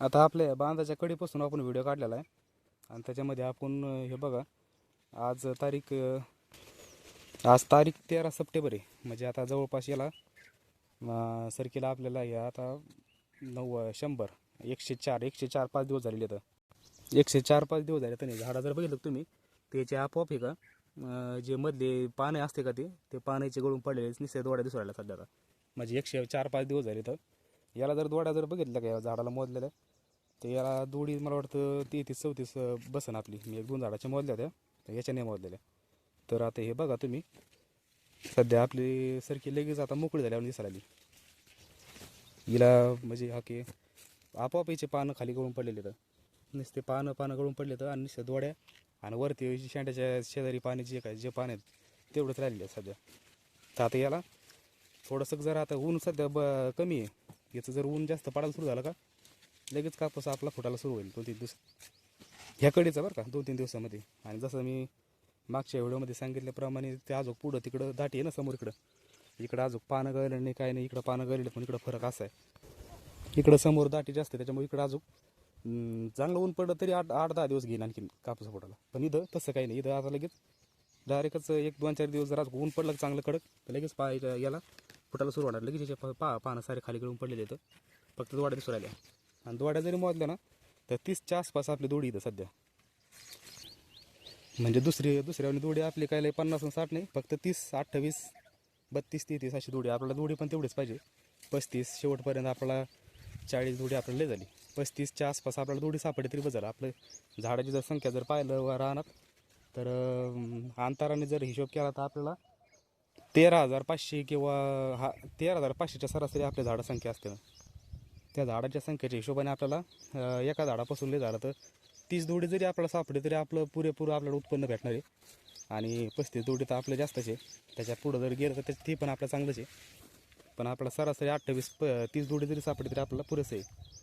आता आपल्या बांधाच्या कडीपासून आपण व्हिडिओ काढलेला आहे. आणि त्याच्यामध्ये आपण हे बघा आज तारीख आज तारीख तेरा सप्टेंबर आहे. म्हणजे आता जवळपास याला सरकीला आपल्याला हे आता नऊ शंभर एकशे चार एकशे चार पाच दिवस झालेले तर एकशे चार पाच दिवस झाले तर नाही झाडा जर बघितलं तुम्ही त्याचे आपोआप हे का जे मधले पाने असते का ते ते पाण्याचे गळून पडलेले निश्चित दोड्या दिसू राहिल्या सध्या आता. म्हणजे एकशे चार पाच दिवस झाले तर याला जर दोड्या जर बघितलं का या झाडाला मोजलेल्या तर याला दोडी मला वाटतं तेहतीस चौतीस बसन आपली. मी एक दोन झाडाच्या मोजल्या त्या तर याच्या नाही मोजलेल्या. तर आता हे बघा तुम्ही. सध्या आपली सरकी लगेच आता मोकळी झाल्यावर दिसायला आली हिला म्हणजे हा की आपोआप याचे पानं खाली गळून पडलेले तर. नुसते पानं पानं गळून पडले तर आणि नुसत्या दोड्या आणि वरती शेंड्याच्या शेजारी पाणी जे काय जे पाणी आहेत तेवढंच राहिलेलं आहे सध्या. तर आता याला थोडंसं जर आता ऊन सध्या ब कमी आहे. याचं जर ऊन जास्त पडायला सुरू झालं का लगेच कापूस आपला फुटायला सुरू होईल दोन तीन दिवस. ह्या कडीचं बरं का दोन तीन दिवसामध्ये. आणि जसं मी मागच्या व्हिडिओमध्ये सांगितल्याप्रमाणे ते अजून पुढं तिकडं दाटी आहे ना समोर इकडं. इकडं अजून पानं गळलं नाही काय नाही इकडं पानं गळलेलं पण इकडं फरक असा आहे. इकडं समोर दाटी जास्त आहे त्याच्यामुळे इकडं अजून चांगलं ऊन पडलं तरी आठ आठ दहा दिवस घेईन आणखीन कापूस फुटायला. पण इथं तसं काही नाही इथं आता लगेच डायरेक्टच एक दोन चार दिवस जर आज ऊन पडलं चांगलं कडक तर लगेच पा याला फुटायला सुरू होणार. लगेच याच्या पा पानं सारे खाली गळून पडलेले आहेत. फक्त दोड्या दिसू राहिल्या. आणि दोड्या जरी मोजल्या ना तर तीसच्या आसपास आपली दोडी इथं सध्या. म्हणजे दुसरी दुसऱ्या दोडी आपली काय लई पन्नास साठ नाही फक्त तीस अठ्ठावीस बत्तीस तेहतीस अशी दोडी. आपल्याला दोडी पण तेवढीच पाहिजे. पस्तीस शेवटपर्यंत आपल्याला चाळीस दोडी आपल्याला लय झाली. पस्तीसच्या आसपास आपल्याला दोडी सापडली तरी बजाल आपलं झाडाची जर संख्या जर पाहिलं व राहणार तर अंतराने जर हिशोब केला तर आपल्याला तेरा हजार पाचशे किंवा हा तेरा हजार पाचशेच्या सरासरी आपल्या झाडासंख्या असते त्या झाडाच्या संख्येच्या हिशोबाने आपल्याला एका झाडापासून लय झालं तर तीस दोडी जरी आपल्याला सापडली तरी आपलं पुरेपूर आपल्याला उत्पन्न भेटणार आहे. आणि पस्तीस दोडी तर आपलं जास्तच आहे. त्याच्या पुढं जर गेलं तर ते- ते पण आपलं चांगलंच आहे. पण आपल्याला सरासरी अठ्ठावीस प तीस दोडी जरी सापडली तरी आपल्याला पुरेसं आहे.